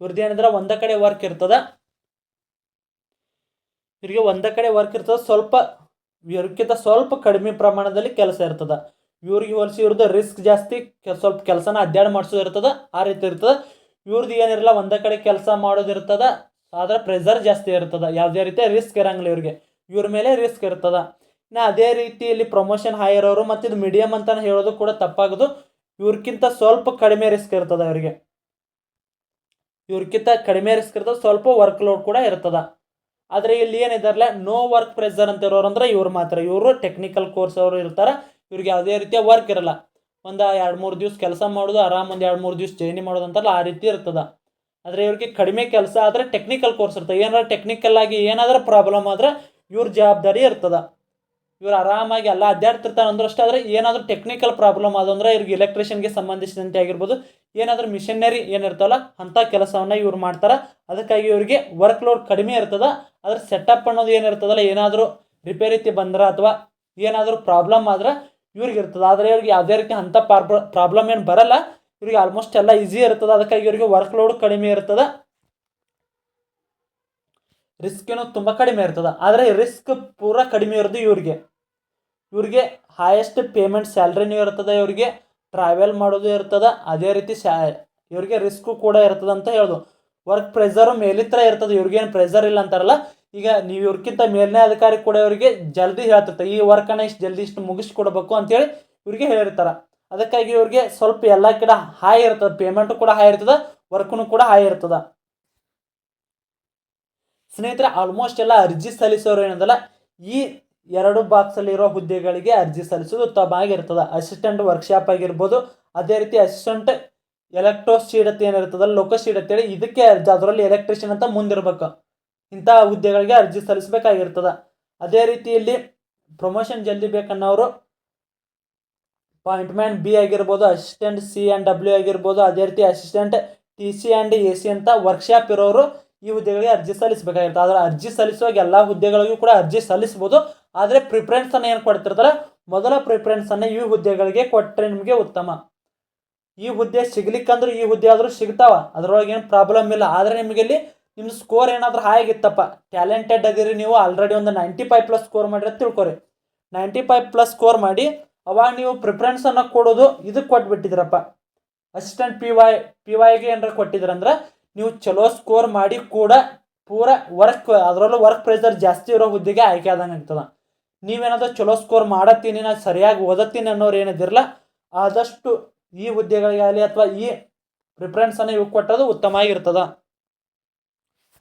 ಇವ್ರದ್ದು ಏನಿದ್ರೆ ಒಂದೇ ಕಡೆ ವರ್ಕ್ ಇರ್ತದೆ. ಇವ್ರಿಗೆ ಒಂದೇ ಕಡೆ ವರ್ಕ್ ಇರ್ತದೆ. ಸ್ವಲ್ಪ ಇವ್ರಿಗಿಂತ ಸ್ವಲ್ಪ ಕಡಿಮೆ ಪ್ರಮಾಣದಲ್ಲಿ ಕೆಲಸ ಇರ್ತದೆ. ಇವ್ರಿಗೆ ಹೋಲಿಸಿ ಇವ್ರದ್ದು ರಿಸ್ಕ್ ಜಾಸ್ತಿ ಸ್ವಲ್ಪ ಕೆಲಸನ ಅಡ್ಡಾಡ್ ಮಾಡಿಸೋದು ಇರ್ತದ, ಆ ರೀತಿ ಇರ್ತದೆ. ಇವ್ರದ್ದು ಏನಿರಲ್ಲ, ಒಂದೇ ಕಡೆ ಕೆಲಸ ಮಾಡೋದಿರ್ತದೆ ಆದ್ರೆ ಪ್ರೆಷರ್ ಜಾಸ್ತಿ ಇರ್ತದೆ. ಯಾವುದೇ ರೀತಿಯ ರಿಸ್ಕ್ ಇರಂಗಿಲ್ಲ ಇವ್ರಿಗೆ. ಇವ್ರ ಮೇಲೆ ರಿಸ್ಕ್ ಇರ್ತದೆ. ಇನ್ನು ಅದೇ ರೀತಿಯಲ್ಲಿ ಪ್ರಮೋಷನ್ ಹಾಯಿರೋರು ಮತ್ತು ಇದು ಮೀಡಿಯಮ್ ಅಂತ ಹೇಳೋದು ಕೂಡ ತಪ್ಪಾಗೋದು. ಇವ್ರಕ್ಕಿಂತ ಸ್ವಲ್ಪ ಕಡಿಮೆ ರಿಸ್ಕ್ ಇರ್ತದೆ ಅವರಿಗೆ ಇವ್ರಕ್ಕಿಂತ ಕಡಿಮೆ ರಿಸ್ಕ್ ಇರ್ತದೆ, ಸ್ವಲ್ಪ ವರ್ಕ್ ಲೋಡ್ ಕೂಡ ಇರ್ತದ. ಆದರೆ ಇಲ್ಲಿ ಏನಿದಾರಲ್ಲ ನೋ ವರ್ಕ್ ಪ್ರೆಷರ್ ಅಂತ ಇರೋರು ಅಂದ್ರೆ ಇವ್ರು ಮಾತ್ರ. ಇವರು ಟೆಕ್ನಿಕಲ್ ಕೋರ್ಸ್ ಅವರು ಇರ್ತಾರೆ. ಇವ್ರಿಗೆ ಯಾವುದೇ ರೀತಿಯ ವರ್ಕ್ ಇರಲ್ಲ. ಒಂದು ಎರಡು ಮೂರು ದಿವ್ಸ ಕೆಲಸ ಮಾಡೋದು, ಆರಾಮ್ ಒಂದು ಎರಡು ಮೂರು ದಿವ್ಸ ಜೈನಿ ಮಾಡೋದು ಅಂತಲ್ಲ ಆ ರೀತಿ ಇರ್ತದ. ಆದರೆ ಇವ್ರಿಗೆ ಕಡಿಮೆ ಕೆಲಸ ಆದರೆ ಟೆಕ್ನಿಕಲ್ ಕೋರ್ಸ್ ಇರ್ತದೆ. ಏನಾರ ಟೆಕ್ನಿಕಲ್ ಆಗಿ ಏನಾದರೂ ಪ್ರಾಬ್ಲಮ್ ಆದ್ರೆ ಇವ್ರ ಜವಾಬ್ದಾರಿ ಇರ್ತದ. ಇವ್ರು ಆರಾಮಾಗಿ ಎಲ್ಲ ಅಡ್ಡಾಡ್ತಿರ್ತಾರೆ ಅಂದ್ರಷ್ಟೇ ಆದರೆ ಏನಾದರೂ ಟೆಕ್ನಿಕಲ್ ಪ್ರಾಬ್ಲಮ್ ಆದಂದ್ರೆ ಇವ್ರಿಗೆ ಎಲೆಕ್ಟ್ರಿಷಿಯನ್ಗೆ ಸಂಬಂಧಿಸಿದಂತೆ ಆಗಿರ್ಬೋದು ಏನಾದರೂ ಮಿಷನರಿ ಏನಿರ್ತಲ್ಲ, ಅಂಥ ಕೆಲಸವನ್ನು ಇವ್ರು ಮಾಡ್ತಾರೆ. ಅದಕ್ಕಾಗಿ ಇವ್ರಿಗೆ ವರ್ಕ್ ಲೋಡ್ ಕಡಿಮೆ ಇರ್ತದ. ಅದ್ರ ಸೆಟಪ್ ಅನ್ನೋದು ಏನಿರ್ತದಲ್ಲ, ಏನಾದರೂ ರಿಪೇರಿತಿ ಬಂದ್ರೆ ಅಥವಾ ಏನಾದರೂ ಪ್ರಾಬ್ಲಮ್ ಆದ್ರೆ ಇವ್ರಿಗೆ ಇರ್ತದೆ. ಆದರೆ ಇವ್ರಿಗೆ ಯಾವುದೇ ರೀತಿ ಅಂಥ ಪ್ರಾಬ್ಲಮ್ ಏನು ಬರಲ್ಲ. ಇವ್ರಿಗೆ ಆಲ್ಮೋಸ್ಟ್ ಎಲ್ಲ ಈಸಿ ಇರ್ತದೆ. ಅದಕ್ಕಾಗಿ ಇವ್ರಿಗೆ ವರ್ಕ್ ಲೋಡ್ ಕಡಿಮೆ ಇರ್ತದೆ. ಏನೋ ತುಂಬ ಕಡಿಮೆ ಇರ್ತದೆ. ಆದರೆ ರಿಸ್ಕ್ ಪೂರ ಕಡಿಮೆ ಇರೋದು ಇವ್ರಿಗೆ. ಇವ್ರಿಗೆ ಹೈಯೆಸ್ಟ್ ಪೇಮೆಂಟ್ ಸ್ಯಾಲ್ರಿನೂ ಇರ್ತದೆ ಇವ್ರಿಗೆ. ಟ್ರಾವೆಲ್ ಮಾಡೋದು ಇರ್ತದೆ, ಅದೇ ರೀತಿ ಶಾ, ಇವ್ರಿಗೆ ರಿಸ್ಕು ಕೂಡ ಇರ್ತದೆ ಅಂತ ಹೇಳೋದು. ವರ್ಕ್ ಪ್ರೆಷರು ಮೇಲಿತ್ರ ಇರ್ತದೆ ಇವ್ರಿಗೇನು ಪ್ರೆಷರ್ ಇಲ್ಲ ಅಂತಾರಲ್ಲ, ಈಗ ನೀವು ಇವ್ರಕ್ಕಿಂತ ಮೇಲನೇ ಅಧಿಕಾರಿ ಕೂಡ ಇವರಿಗೆ ಜಲ್ದಿ ಹೇಳ್ತಿರ್ತಾರೆ. ಈ ವರ್ಕನ್ನ ಇಷ್ಟು ಜಲ್ದಿ ಇಷ್ಟು ಮುಗಿಸ್ಕೊಡ್ಬೇಕು ಅಂತೇಳಿ ಇವ್ರಿಗೆ ಹೇಳಿರ್ತಾರೆ. ಅದಕ್ಕಾಗಿ ಇವ್ರಿಗೆ ಸ್ವಲ್ಪ ಎಲ್ಲ ಕಡೆ ಹಾಯ್ ಇರ್ತದೆ ಪೇಮೆಂಟು ಕೂಡ ಹಾಯ್ ಇರ್ತದೆ ವರ್ಕ್ನು ಕೂಡ ಹಾಯ್ ಇರ್ತದೆ. ಸ್ನೇಹಿತರೆ ಆಲ್ಮೋಸ್ಟ್ ಎಲ್ಲ ಅರ್ಜಿ ಸಲ್ಲಿಸೋರು ಏನದಲ್ಲ, ಈ ಎರಡು ಬಾಕ್ಸಲ್ಲಿರೋ ಹುದ್ದೆಗಳಿಗೆ ಅರ್ಜಿ ಸಲ್ಲಿಸುವುದು ಉತ್ತಮ ಆಗಿರ್ತದೆ ಅಸಿಸ್ಟೆಂಟ್ ವರ್ಕ್ಶಾಪ್ ಆಗಿರ್ಬೋದು, ಅದೇ ರೀತಿ ಅಸಿಸ್ಟೆಂಟ್ ಎಲೆಕ್ಟ್ರೋ ಶೀಡ್ ಅಂತ ಏನಿರ್ತದಲ್ಲ ಅಂತೇಳಿ ಇದಕ್ಕೆ ಅರ್ಜಿ, ಅದರಲ್ಲಿ ಎಲೆಕ್ಟ್ರಿಷಿಯನ್ ಅಂತ ಮುಂದಿರ್ಬೇಕು. ಇಂಥ ಹುದ್ದೆಗಳಿಗೆ ಅರ್ಜಿ ಸಲ್ಲಿಸಬೇಕಾಗಿರ್ತದೆ ಅದೇ ರೀತಿಯಲ್ಲಿ ಪ್ರಮೋಷನ್ ಜಲ್ದಿ ಬೇಕನ್ನೋರು ಅಪಾಯಿಂಟ್ಮೆಂಟ್ ಬಿ ಆಗಿರ್ಬೋದು ಅಸಿಸ್ಟೆಂಟ್ ಸಿ ಆ್ಯಂಡ್ ಡಬ್ಲ್ಯೂ ಆಗಿರ್ಬೋದು, ಅದೇ ರೀತಿ assistant T C and A C ಅಂತ ವರ್ಕ್ಶಾಪ್ ಇರೋರು ಈ ಹುದ್ದೆಗಳಿಗೆ ಅರ್ಜಿ ಸಲ್ಲಿಸಬೇಕಾಗಿರ್ತದೆ ಆದರೆ ಅರ್ಜಿ ಸಲ್ಲಿಸುವಾಗ ಎಲ್ಲ ಹುದ್ದೆಗಳಿಗೂ ಕೂಡ ಅರ್ಜಿ ಸಲ್ಲಿಸ್ಬೋದು ಆದರೆ ಪ್ರಿಫರೆನ್ಸನ್ನು ಏನು ಕೊಡ್ತಿರ್ತಾರೆ ಮೊದಲ ಪ್ರಿಫರೆನ್ಸನ್ನು ಈ ಹುದ್ದೆಗಳಿಗೆ ಕೊಟ್ಟರೆ ನಿಮಗೆ ಉತ್ತಮ. ಈ ಹುದ್ದೆ ಸಿಗ್ಲಿಕ್ಕಂದ್ರೆ ಈ ಹುದ್ದೆ ಆದರೂ ಸಿಗ್ತಾವ, ಅದರೊಳಗೆ ಏನು ಪ್ರಾಬ್ಲಮ್ ಇಲ್ಲ. ಆದರೆ ನಿಮಗೆ ಇಲ್ಲಿ ನಿಮ್ಮ ಸ್ಕೋರ್ ಏನಾದರೂ ಹಾಗಿತ್ತಪ್ಪ ಟ್ಯಾಲೆಂಟೆಡ್ ಆಗಿರಿ ನೀವು ಆಲ್ರೆಡಿ ಒಂದು ನೈಂಟಿ ಫೈವ್ ಪ್ಲಸ್ ಸ್ಕೋರ್ ಮಾಡಿದ್ರೆ ತಿಳ್ಕೊರಿ. ನೈಂಟಿ ಫೈವ್ ಪ್ಲಸ್ ಸ್ಕೋರ್ ಮಾಡಿ, ಅವಾಗ ನೀವು ಪ್ರಿಫರೆನ್ಸನ್ನು ಕೊಡೋದು ಇದಕ್ಕೆ ಕೊಟ್ಬಿಟ್ಟಿದ್ರಪ್ಪ. ಅಸಿಸ್ಟೆಂಟ್ ಪಿ ವೈ ಪಿ ವೈಗೆ ಏನಾರ ಕೊಟ್ಟಿದ್ರಂದ್ರೆ, ನೀವು ಚಲೋ ಸ್ಕೋರ್ ಮಾಡಿ ಕೂಡ ಪೂರ ವರ್ಕ್ ಅದರಲ್ಲೂ ವರ್ಕ್ ಪ್ರೆಷರ್ ಜಾಸ್ತಿ ಇರೋ ಹುದ್ದೆಗೆ ಆಯ್ಕೆ ಆದಂಗೆ ಆಗ್ತದೆ. ನೀವೇನಾದ್ರೂ ಚಲೋ ಸ್ಕೋರ್ ಮಾಡತ್ತೀನಿ, ನಾನು ಸರಿಯಾಗಿ ಓದತ್ತೀನಿ ಅನ್ನೋರು ಏನಿದಿರಲ್ಲ ಆದಷ್ಟು ಈ ಹುದ್ದೆಗಳಿಗಾಗಲಿ ಅಥವಾ ಈ ಪ್ರಿಫರೆನ್ಸನ್ನು ಇವು ಕೊಟ್ಟೋದು ಉತ್ತಮ ಆಗಿರ್ತದೆ.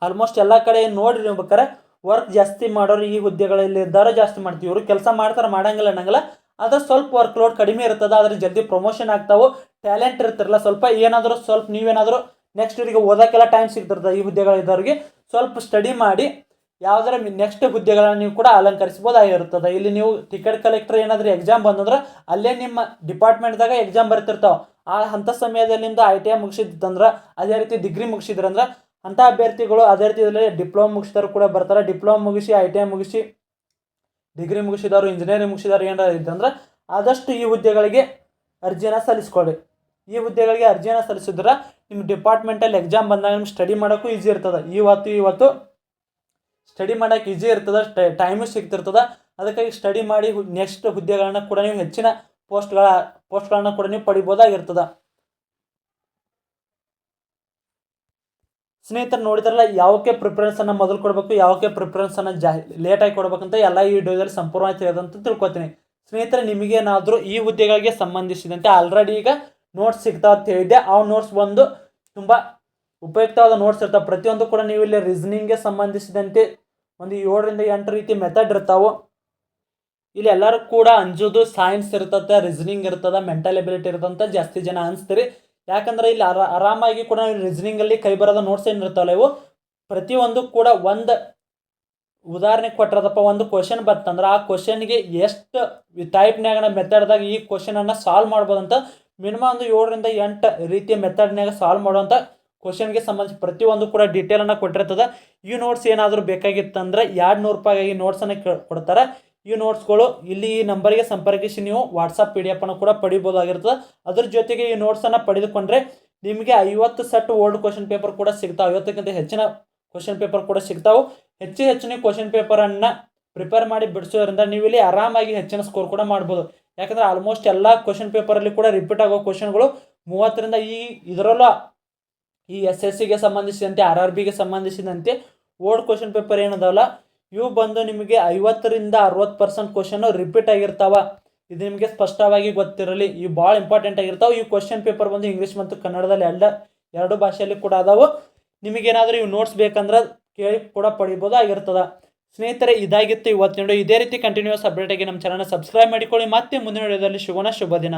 ಆಲ್ಮೋಸ್ಟ್ ಎಲ್ಲ ಕಡೆ ನೋಡಿರಿ ಬೇಕಾರೆ ವರ್ಕ್ ಜಾಸ್ತಿ ಮಾಡೋರು ಈ ಹುದ್ದೆಗಳಲ್ಲಿ ದರ ಜಾಸ್ತಿ ಮಾಡ್ತೀವಿ. ಇವರು ಕೆಲಸ ಮಾಡ್ತಾರೆ ಮಾಡಂಗಿಲ್ಲ ಅನ್ನಂಗಿಲ್ಲ. ಆದರೆ ಸ್ವಲ್ಪ ವರ್ಕ್ ಲೋಡ್ ಕಡಿಮೆ ಇರ್ತದೆ, ಆದರೆ ಜಲ್ದಿ ಪ್ರಮೋಷನ್ ಆಗ್ತಾವೆ ಟ್ಯಾಲೆಂಟ್ ಇರ್ತಿರಲ್ಲ, ಸ್ವಲ್ಪ ಏನಾದರೂ ಸ್ವಲ್ಪ ನೀವೇನಾದರೂ ನೆಕ್ಸ್ಟ್ ಇವರಿಗೆ ಓದೋಕ್ಕೆಲ್ಲ ಟೈಮ್ ಸಿಗ್ತಿರ್ತದೆ ಈ ಹುದ್ದೆಗಳಿದ್ದವ್ರಿಗೆ, ಸ್ವಲ್ಪ ಸ್ಟಡಿ ಮಾಡಿ ಯಾವುದರ ನೆಕ್ಸ್ಟ್ ಹುದ್ದೆಗಳನ್ನು ನೀವು ಕೂಡ ಅಲಂಕರಿಸ್ಬೋದಾಗಿರುತ್ತದೆ ಇಲ್ಲಿ ನೀವು ಟಿಕೆಟ್ ಕಲೆಕ್ಟರ್ ಏನಾದರೂ ಎಕ್ಸಾಮ್ ಬಂದಂದ್ರೆ ಅಲ್ಲೇ ನಿಮ್ಮ ಡಿಪಾರ್ಟ್ಮೆಂಟ್ದಾಗ ಎಕ್ಸಾಮ್ ಬರ್ತಿರ್ತಾವೆ. ಆ ಅಂಥ ಸಮಯದಲ್ಲಿ ನಿಮ್ದು ಐ ಟಿ ಐ ಮುಗಿಸಿದ್ದಂದ್ರೆ, ಅದೇ ರೀತಿ ಡಿಗ್ರಿ ಮುಗಿಸಿದ್ರಂದ್ರೆ, ಅಂಥ ಅಭ್ಯರ್ಥಿಗಳು ಅದೇ ರೀತಿ ಡಿಪ್ಲೊಮಾ ಮುಗಿಸಿದವರು ಕೂಡ ಬರ್ತಾರೆ. ಡಿಪ್ಲೊಮಾ ಮುಗಿಸಿ ಐ ಟಿ ಐ ಮುಗಿಸಿ ಡಿಗ್ರಿ ಮುಗಿಸಿದವರು ಇಂಜಿನಿಯರಿಂಗ್ ಮುಗಿಸಿದವರು ಏನಾರ ಇದ್ದಂದ್ರೆ ಆದಷ್ಟು ಈ ಹುದ್ದೆಗಳಿಗೆ ಅರ್ಜಿಯನ್ನು ಸಲ್ಲಿಸ್ಕೊಳ್ಳಿ. ಈ ಹುದ್ದೆಗಳಿಗೆ ಅರ್ಜಿಯನ್ನು ಸಲ್ಲಿಸಿದ್ರೆ ನಿಮ್ಮ ಡಿಪಾರ್ಟ್ಮೆಂಟಲ್ಲಿ ಎಕ್ಸಾಮ್ ಬಂದಾಗ ನಿಮ್ಗೆ ಸ್ಟಡಿ ಮಾಡೋಕ್ಕೂ ಈಸಿ ಇರ್ತದೆ. ಇವತ್ತು ಇವತ್ತು ಸ್ಟಡಿ ಮಾಡೋಕೆ ಈಸಿ ಇರ್ತದೆ ಟೈಮು ಸಿಗ್ತಿರ್ತದೆ. ಅದಕ್ಕಾಗಿ ಸ್ಟಡಿ ಮಾಡಿ ನೆಕ್ಸ್ಟ್ ಹುದ್ದೆಗಳನ್ನ ಕೂಡ ನೀವು ಹೆಚ್ಚಿನ ಪೋಸ್ಟ್ಗಳ ಪೋಸ್ಟ್ಗಳನ್ನ ಕೂಡ ನೀವು ಪಡಿಬೋದಾಗಿರ್ತದೆ. ಸ್ನೇಹಿತರು, ನೋಡಿದ್ರಲ್ಲ, ಯಾವಕ್ಕೆ ಪ್ರಿಫರೆನ್ಸನ್ನು ಮೊದಲು ಕೊಡಬೇಕು, ಯಾವಕ್ಕೆ ಪ್ರಿಫರೆನ್ಸನ್ನು ಜಾ ಲೇಟಾಗಿ ಕೊಡಬೇಕಂತ ಎಲ್ಲ ಈ ವಿಡಿಯೋದಲ್ಲಿ ಸಂಪೂರ್ಣವಾಗಿ ತಿಳಿದಂತ ತಿಳ್ಕೊತೀನಿ. ಸ್ನೇಹಿತರೆ, ನಿಮಗೇನಾದರೂ ಈ ಹುದ್ದೆಗಳಿಗೆ ಸಂಬಂಧಿಸಿದಂತೆ ಆಲ್ರೆಡಿ ಈಗ ನೋಟ್ಸ್ ಸಿಗ್ತಾವ ಅಂತ ಹೇಳಿದ್ದೆ. ಆ ನೋಟ್ಸ್ ಬಂದು ತುಂಬ ಉಪಯುಕ್ತವಾದ ನೋಟ್ಸ್ ಇರ್ತಾವೆ. ಪ್ರತಿಯೊಂದು ಕೂಡ ನೀವು ಇಲ್ಲಿ ರೀಸನಿಂಗ್ಗೆ ಸಂಬಂಧಿಸಿದಂತೆ ಒಂದು ಏಳರಿಂದ ಎಂಟು ರೀತಿ ಮೆಥಡ್ ಇರ್ತಾವೆ. ಇಲ್ಲಿ ಎಲ್ಲರೂ ಕೂಡ ಅಂಜೋದು ಸೈನ್ಸ್ ಇರ್ತದೆ ರೀಸನಿಂಗ್ ಇರ್ತದೆ ಮೆಂಟಲ್ ಎಬಿಲಿಟಿ ಇರ್ತಂತ ಜಾಸ್ತಿ ಜನ ಅನಿಸ್ತೀರಿ. ಯಾಕಂದ್ರೆ ಇಲ್ಲಿ ಅರಾ ಆರಾಮಾಗಿ ಕೂಡ ರೀಸನಿಂಗಲ್ಲಿ ಕೈ ಬರೋದ ನೋಟ್ಸ್ ಏನು ಇರ್ತಾವಲ್ಲ ಇವು. ಪ್ರತಿಯೊಂದು ಕೂಡ ಒಂದು ಉದಾಹರಣೆ ಕೊಟ್ಟಿರೋದಪ್ಪ, ಒಂದು ಕ್ವಶನ್ ಬರ್ತಂದ್ರೆ ಆ ಕ್ವಶನ್ಗೆ ಎಷ್ಟು ಟೈಪ್ನ್ಯಾಗ ಮೆಥಡ್ದಾಗ ಈ ಕ್ವಶನನ್ನು ಸಾಲ್ವ್ ಮಾಡ್ಬೋದಂತ ಮಿನಿಮಮ್ ಒಂದು ಏಳರಿಂದ ಎಂಟು ರೀತಿಯ ಮೆಥಡ್ನಾಗ ಸಾಲ್ವ್ ಮಾಡುವಂಥ ಕ್ವಶನ್ಗೆ ಸಂಬಂಧಿಸಿ ಪ್ರತಿಯೊಂದು ಕೂಡ ಡೀಟೇಲನ್ನು ಕೊಟ್ಟಿರ್ತದೆ. ಈ ನೋಟ್ಸ್ ಏನಾದರೂ ಬೇಕಾಗಿತ್ತಂದ್ರೆ ಎರಡು ನೂರು ರೂಪಾಯಿಗಾಗಿ ನೋಟ್ಸನ್ನು ಕೊಡ್ತಾರೆ. ಈ ನೋಟ್ಸ್ಗಳು ಇಲ್ಲಿ ಈ ನಂಬರ್ಗೆ ಸಂಪರ್ಕಿಸಿ ನೀವು ವಾಟ್ಸಪ್ ಪಿ ಡಿ ಎಫನ್ನು ಕೂಡ ಪಡಿಬೋದಾಗಿರ್ತದೆ. ಅದ್ರ ಜೊತೆಗೆ ಈ ನೋಟ್ಸನ್ನು ಪಡೆದುಕೊಂಡ್ರೆ ನಿಮಗೆ ಐವತ್ತು ಸೆಟ್ ಓಲ್ಡ್ ಕ್ವಶನ್ ಪೇಪರ್ ಕೂಡ ಸಿಗ್ತಾವೆ. ಐವತ್ತಕ್ಕಿಂತ ಹೆಚ್ಚಿನ ಕ್ವಶನ್ ಪೇಪರ್ ಕೂಡ ಸಿಗ್ತಾವೆ. ಹೆಚ್ಚು ಹೆಚ್ಚು ನೀವು ಕ್ವಶನ್ ಪೇಪರನ್ನು ಪ್ರಿಪೇರ್ ಮಾಡಿ ಬಿಡಿಸೋದ್ರಿಂದ ನೀವು ಇಲ್ಲಿ ಆರಾಮಾಗಿ ಹೆಚ್ಚಿನ ಸ್ಕೋರ್ ಕೂಡ ಮಾಡ್ಬೋದು. ಯಾಕಂದರೆ ಆಲ್ಮೋಸ್ಟ್ ಎಲ್ಲ ಕ್ವಶನ್ ಪೇಪರಲ್ಲಿ ಕೂಡ ರಿಪೀಟ್ ಆಗೋ ಕ್ವಶನ್ಗಳು ಮೂವತ್ತರಿಂದ ಈ ಇದರಲ್ಲೂ ಈ ಎಸ್ ಎಸ್ ಸಿಗೆ ಸಂಬಂಧಿಸಿದಂತೆ ಆರ್ ಆರ್ ಬಿಗೆ ಸಂಬಂಧಿಸಿದಂತೆ ಓಲ್ಡ್ ಕ್ವಶನ್ ಪೇಪರ್ ಏನದವಲ್ಲ? ಇವು ಬಂದು ನಿಮಗೆ ಐವತ್ತರಿಂದ ಅರವತ್ತು ಪರ್ಸೆಂಟ್ ಕ್ವಶನ್ ರಿಪೀಟ್ ಆಗಿರ್ತಾವ. ಇದು ನಿಮಗೆ ಸ್ಪಷ್ಟವಾಗಿ ಗೊತ್ತಿರಲಿ. ಇವು ಭಾಳ ಇಂಪಾರ್ಟೆಂಟ್ ಆಗಿರ್ತಾವೆ. ಈ ಕ್ವಶನ್ ಪೇಪರ್ ಬಂದು ಇಂಗ್ಲೀಷ್ ಮತ್ತು ಕನ್ನಡದಲ್ಲಿ ಎಲ್ಲ ಎರಡು ಭಾಷೆಯಲ್ಲಿ ಕೂಡ ಅದಾವು. ನಿಮಗೇನಾದರೂ ಇವು ನೋಟ್ಸ್ ಬೇಕಂದ್ರೆ ಕೇಳಿ ಕೂಡ ಪಡಿಬೋದು ಆಗಿರ್ತದ. ಸ್ನೇಹಿತರೆ, ಇದಾಗಿತ್ತು ಇವತ್ತಿನ ಇದೇ ರೀತಿ ಕಂಟಿನ್ಯೂಸ್ ಅಪ್ಡೇಟ್ ಆಗಿ ನಮ್ಮ ಚಾನಲ್ನ ಸಬ್ಸ್ಕ್ರೈಬ್ ಮಾಡಿಕೊಳ್ಳಿ. ಮತ್ತೆ ಮುಂದಿನ ವಿಡಿಯೋದಲ್ಲಿ ಶುಭನ ಶುಭ ದಿನ.